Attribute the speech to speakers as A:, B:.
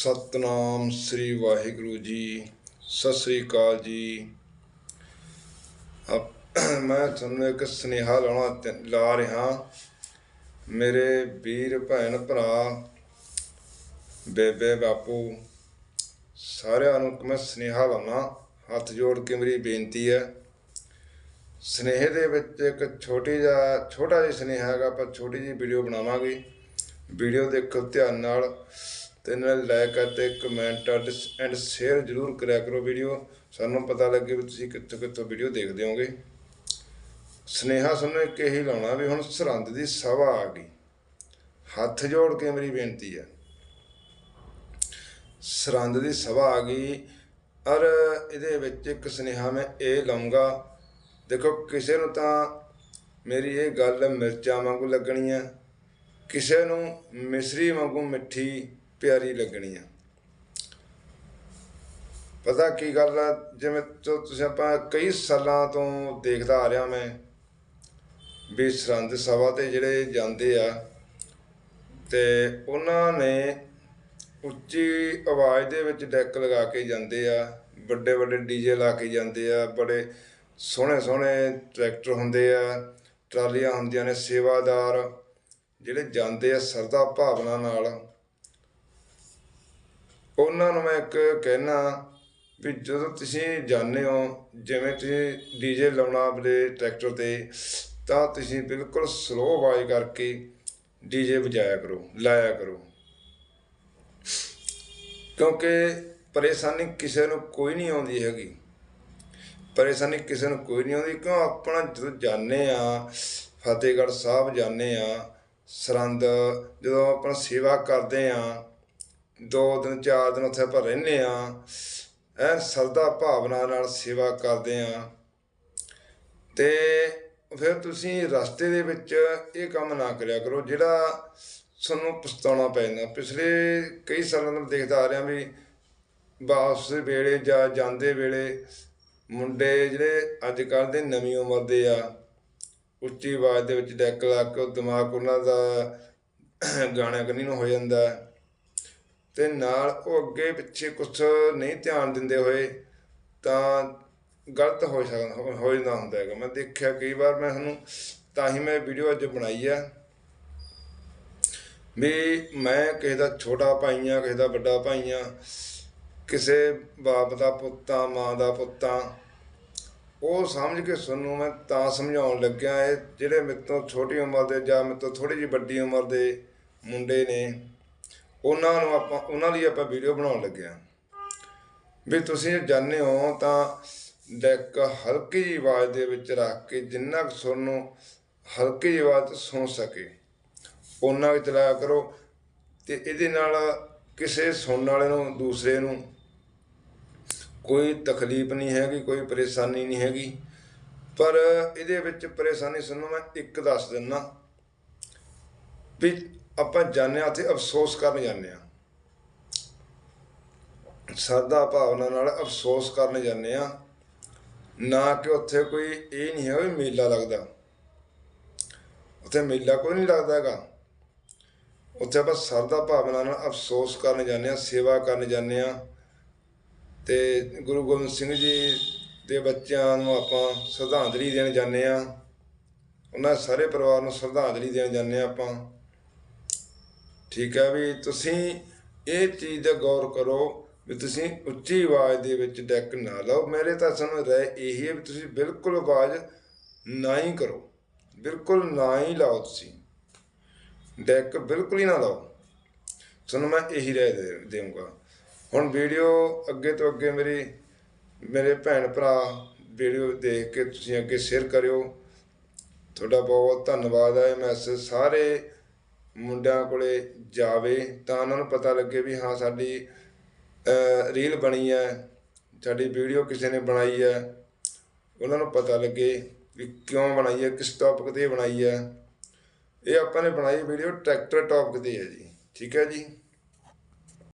A: ਸਤਨਾਮ ਸ੍ਰੀ ਵਾਹਿਗੁਰੂ ਜੀ, ਸਤਿ ਸ੍ਰੀ ਅਕਾਲ ਜੀ। ਆਪ- ਮੈਂ ਤੁਹਾਨੂੰ ਇੱਕ ਸੁਨੇਹਾ ਲਾਉਣਾ ਲਾ ਰਿਹਾ। ਮੇਰੇ ਵੀਰ ਭੈਣ ਭਰਾ, ਬੇਬੇ ਬਾਪੂ, ਸਾਰਿਆਂ ਨੂੰ ਮੈਂ ਸੁਨੇਹਾ ਲਾਉਣਾ। ਹੱਥ ਜੋੜ ਕੇ ਮੇਰੀ ਬੇਨਤੀ ਹੈ। ਸੁਨੇਹੇ ਦੇ ਵਿੱਚ ਇੱਕ ਛੋਟੀ ਜਿਹਾ, ਛੋਟਾ ਜਿਹਾ ਸੁਨੇਹਾ ਹੈਗਾ, ਆਪਾਂ ਛੋਟੀ ਜਿਹੀ ਵੀਡੀਓ ਬਣਾਵਾਂਗੇ। ਵੀਡੀਓ ਦੇਖੋ ਧਿਆਨ ਨਾਲ। ਤੇ ਨਾਲ ਲਾਈਕ ਅਤੇ ਕਮੈਂਟ ਐਂਡ ਸ਼ੇਅਰ ਜ਼ਰੂਰ ਕਰਿਆ ਕਰੋ ਵੀਡੀਓ ਸਾਨੂੰ ਪਤਾ ਲੱਗੇ ਵੀ ਤੁਸੀਂ ਕਿੱਥੋਂ ਕਿੱਥੋਂ ਵੀਡੀਓ ਦੇਖਦੇ ਹੋਗੇ ਸਨੇਹਾ ਸਾਨੂੰ ਇੱਕ ਇਹੀ ਲਾਉਣਾ ਵੀ ਹੁਣ ਸਰਹੰਦ ਦੀ ਸਭਾ ਆ ਗਈ। ਹੱਥ ਜੋੜ ਕੇ ਮੇਰੀ ਬੇਨਤੀ ਹੈ ਸਰਹੰਦ ਦੀ ਸਭਾ ਆ ਗਈ। ਔਰ ਇਹਦੇ ਵਿੱਚ ਇੱਕ ਸੁਨੇਹਾ ਮੈਂ ਇਹ ਲਾਉਂਗਾ ਦੇਖੋ, ਕਿਸੇ ਨੂੰ ਤਾਂ ਮੇਰੀ ਇਹ ਗੱਲ ਮਿਰਚਾਂ ਵਾਂਗੂ ਲੱਗਣੀ ਹੈ ਕਿਸੇ ਨੂੰ ਮਿਸਰੀ ਵਾਂਗੂ ਮਿੱਠੀ ਪਿਆਰੀ ਲੱਗਣੀ ਆ। ਪਤਾ ਕੀ ਗੱਲ ਆ, ਜਿਵੇਂ ਤੁਸੀਂ ਆਪਾਂ ਕਈ ਸਾਲਾਂ ਤੋਂ ਦੇਖਦਾ ਆ ਰਿਹਾ ਮੈਂ ਵੀ ਸਰਹੰਦ ਸਭਾ ਤੇ ਜਿਹੜੇ ਜਾਂਦੇ ਆ ਤੇ ਉਹਨਾਂ ਨੇ ਉੱਚੀ ਆਵਾਜ਼ ਦੇ ਵਿੱਚ ਡੈਕ ਲਗਾ ਕੇ ਜਾਂਦੇ ਆ, ਵੱਡੇ ਵੱਡੇ ਡੀਜੇ ਲਾ ਕੇ ਜਾਂਦੇ ਆ, ਬੜੇ ਸੋਹਣੇ ਸੋਹਣੇ ਟਰੈਕਟਰ ਹੁੰਦੇ ਆ, ਟਰਾਲੀਆਂ ਹੁੰਦੀਆਂ ਨੇ ਸੇਵਾਦਾਰ, ਜਿਹੜੇ ਜਾਂਦੇ ਆ ਸਰਦਾ ਭਾਵਨਾ ਨਾਲ। ਉਹਨਾਂ ਨੂੰ ਮੈਂ ਇੱਕ ਕਹਿਣਾ ਵੀ ਜਦੋਂ ਤੁਸੀਂ ਜਾਂਦੇ ਹੋ, ਜਿਵੇਂ ਤੁਸੀਂ ਡੀਜੇ ਲਾਉਣਾ ਆਪਣੇ ਟਰੈਕਟਰ ਤੇ, ਤਾਂ ਤੁਸੀਂ ਬਿਲਕੁਲ ਸਲੋ ਆਵਾਜ਼ ਕਰਕੇ ਡੀਜੇ ਵਜਾਇਆ ਕਰੋ, ਲਾਇਆ ਕਰੋ। ਕਿਉਂਕਿ ਪਰੇਸ਼ਾਨੀ ਕਿਸੇ ਨੂੰ ਕੋਈ ਨਹੀਂ ਆਉਂਦੀ ਹੈਗੀ। ਪਰੇਸ਼ਾਨੀ ਕਿਸੇ ਨੂੰ ਕੋਈ ਨਹੀਂ ਆਉਂਦੀ, ਕਿਉਂ? ਆਪਣਾ ਜਦੋਂ ਜਾਂਦੇ ਆ, ਫਤਿਹਗੜ੍ਹ ਸਾਹਿਬ ਜਾਂਦੇ ਆ ਸਰੰਦ ਜਦੋਂ ਆਪਣਾ ਸੇਵਾ ਕਰਦੇ ਆ ਦੋ ਦਿਨ, ਚਾਰ ਦਿਨ ਉੱਥੇ ਆਪਾਂ ਰਹਿੰਦੇ ਆ ਐ ਸਰਦਾ ਭਾਵਨਾ ਨਾਲ ਸੇਵਾ ਕਰਦੇ ਆ ਤੇ ਫਿਰ ਤੁਸੀਂ ਰਸਤੇ ਦੇ ਵਿੱਚ ਇਹ ਕੰਮ ਨਾ ਕਰਿਆ ਕਰੋ, ਜਿਹੜਾ ਤੁਹਾਨੂੰ ਪਛਤਾਉਣਾ ਪੈਂਦਾ ਪਿਛਲੇ ਕਈ ਸਾਲਾਂ ਤੋਂ ਦੇਖਦਾ ਆ ਰਿਹਾ ਵੀ ਵਾਪਸ ਵੇਲੇ ਜਾਂ ਜਾਂਦੇ ਵੇਲੇ ਮੁੰਡੇ ਜਿਹੜੇ ਅੱਜ ਕੱਲ੍ਹ ਦੇ ਨਵੀਂ ਉਮਰ ਦੇ ਆ, ਉੱਚੀ ਆਵਾਜ਼ ਦੇ ਵਿੱਚ ਡੈਕ ਲਾ ਕੇ ਉਹ ਦਿਮਾਗ ਉਹਨਾਂ ਦਾ ਗਾਣਾ ਕੰਨੀ ਨੂੰ ਹੋ ਜਾਂਦਾ। ਤੇ ਨਾਲ ਉਹ ਅੱਗੇ ਪਿੱਛੇ ਕੁਛ ਨਹੀਂ ਧਿਆਨ ਦਿੰਦੇ ਹੋਏ ਤਾਂ ਗਲਤ ਹੋ ਸਕਦਾ, ਹੋ ਜਾਂਦਾ ਹੁੰਦਾ ਹੈਗਾ। ਮੈਂ ਦੇਖਿਆ ਕਈ ਵਾਰ ਮੈਂ ਤੁਹਾਨੂੰ, ਤਾਂ ਹੀ ਮੈਂ ਵੀਡੀਓ ਅੱਜ ਬਣਾਈ ਆ। ਵੀ ਮੈਂ ਕਿਸੇ ਦਾ ਛੋਟਾ ਭਾਈ ਆ, ਕਿਸੇ ਦਾ ਵੱਡਾ ਭਾਈ ਆ, ਕਿਸੇ ਬਾਪ ਦਾ ਪੁੱਤਾਂ ਮਾਂ ਦਾ ਪੁੱਤਾਂ ਉਹ ਸਮਝ ਕੇ ਤੁਹਾਨੂੰ ਮੈਂ ਤਾਂ ਸਮਝਾਉਣ ਲੱਗਿਆ ਇਹ ਜਿਹੜੇ ਮੇਰੇ ਤੋਂ ਛੋਟੀ ਉਮਰ ਦੇ ਜਾਂ ਮੇਰੇ ਤੋਂ ਥੋੜੀ ਜਿਹੀ ਵੱਡੀ ਉਮਰ ਦੇ ਮੁੰਡੇ ਨੇ ਉਹਨਾਂ ਨੂੰ ਆਪਾਂ, ਉਹਨਾਂ ਲਈ ਆਪਾਂ ਵੀਡੀਓ ਬਣਾਉਣ ਲੱਗੇ ਲੱਗਿਆ ਵੀ ਤੁਸੀਂ ਜਾਣਦੇ ਹੋ ਤਾਂ ਡੈਕ ਹਲਕੀ ਜਿਹੀ ਆਵਾਜ਼ ਦੇ ਵਿੱਚ ਰੱਖ ਕੇ ਜਿੰਨਾ ਕੁ ਸੁਰ ਨੂੰ ਹਲਕੀ ਜਿਹੀ ਆਵਾਜ਼ ਸੁਣ ਸਕੇ, ਉਹਨਾਂ ਕੁ ਚਲਾਇਆ ਕਰੋ ਤੇ ਇਹਦੇ ਨਾਲ ਕਿਸੇ ਸੁਣਨ ਵਾਲੇ ਨੂੰ, ਦੂਸਰੇ ਨੂੰ ਕੋਈ ਤਕਲੀਫ ਨਹੀਂ ਹੈਗੀ, ਕੋਈ ਪਰੇਸ਼ਾਨੀ ਨਹੀਂ ਹੈਗੀ। ਪਰ ਇਹਦੇ ਵਿੱਚ ਪਰੇਸ਼ਾਨੀ ਸੁਣੋ ਮੈਂ ਇੱਕ ਦੱਸ ਦਿੰਨਾ ਵੀ ਆਪਾਂ ਜਾਣਿਆ ਤੇ ਅਫਸੋਸ ਕਰਨ ਜਾਂਦੇ ਆ ਸਰਦਾ ਭਾਵਨਾ ਨਾਲ ਅਫਸੋਸ ਕਰਨ ਜਾਂਦੇ ਆ ਨਾ ਕਿ ਉੱਥੇ ਕੋਈ ਇਹ ਨਹੀਂ ਹੈ ਵੀ ਮੇਲਾ ਲੱਗਦਾ। ਉੱਥੇ ਮੇਲਾ ਕੋਈ ਨਹੀਂ ਲੱਗਦਾ ਹੈਗਾ। ਉੱਥੇ ਆਪਾਂ ਸਰਦਾ ਭਾਵਨਾ ਨਾਲ ਅਫਸੋਸ ਕਰਨ ਜਾਂਦੇ ਆ ਸੇਵਾ ਕਰਨ ਜਾਂਦੇ ਆ ਤੇ ਗੁਰੂ ਗੋਬਿੰਦ ਸਿੰਘ ਜੀ ਦੇ ਬੱਚਿਆਂ ਨੂੰ ਆਪਾਂ ਸ਼ਰਧਾਂਜਲੀ ਦੇਣ ਜਾਂਦੇ ਆ ਉਹਨਾਂ ਸਾਰੇ ਪਰਿਵਾਰ ਨੂੰ ਸ਼ਰਧਾਂਜਲੀ ਦੇਣ ਜਾਂਦੇ ਆ ਆਪਾਂ। ਠੀਕ ਹੈ ਵੀ ਤੁਸੀਂ ਇਹ ਚੀਜ਼ ਦਾ ਗੌਰ ਕਰੋ ਵੀ ਤੁਸੀਂ ਉੱਚੀ ਆਵਾਜ਼ ਦੇ ਵਿੱਚ ਡੈਕ ਨਾ ਲਾਓ। ਮੇਰੇ ਤਾਂ ਸਾਨੂੰ ਰਹਿ ਇਹੀ ਹੈ ਵੀ ਤੁਸੀਂ ਬਿਲਕੁਲ ਆਵਾਜ਼ ਨਾ ਹੀ ਕਰੋ। ਬਿਲਕੁਲ ਨਾ ਹੀ ਲਾਓ ਤੁਸੀਂ। ਡੈਕ ਬਿਲਕੁਲ ਹੀ ਨਾ ਲਾਓ। ਤੁਹਾਨੂੰ ਮੈਂ ਇਹੀ ਰਹਿ ਦੇ ਦੇਵਾਂਗਾ ਹੁਣ ਵੀਡੀਓ ਅੱਗੇ ਤੋਂ ਅੱਗੇ ਮੇਰੀ, ਮੇਰੇ ਭੈਣ ਭਰਾ ਵੀਡੀਓ ਦੇਖ ਕੇ ਤੁਸੀਂ ਅੱਗੇ ਸ਼ੇਅਰ ਕਰਿਓ। ਤੁਹਾਡਾ ਬਹੁਤ ਬਹੁਤ ਧੰਨਵਾਦ ਹੈ ਮੈਸੇਜ ਸਾਰੇ ਮੁੰਡਿਆਂ ਕੋਲੇ ਜਾਵੇ ਤਾਂ ਉਹਨਾਂ ਨੂੰ ਪਤਾ ਲੱਗੇ ਵੀ ਹਾਂ ਸਾਡੀ ਰੀਲ ਬਣੀ ਹੈ, ਸਾਡੀ ਵੀਡੀਓ ਕਿਸੇ ਨੇ ਬਣਾਈ ਹੈ। ਉਹਨਾਂ ਨੂੰ ਪਤਾ ਲੱਗੇ ਵੀ ਕਿਉਂ ਬਣਾਈ ਹੈ, ਕਿਸ ਟੌਪਿਕ ਤੇ ਬਣਾਈ ਹੈ। ਇਹ ਆਪਾਂ ਨੇ ਬਣਾਈ ਵੀਡੀਓ ਟਰੈਕਟਰ ਟੌਪਿਕ ਤੇ ਹੈ ਜੀ। ਠੀਕ ਹੈ ਜੀ?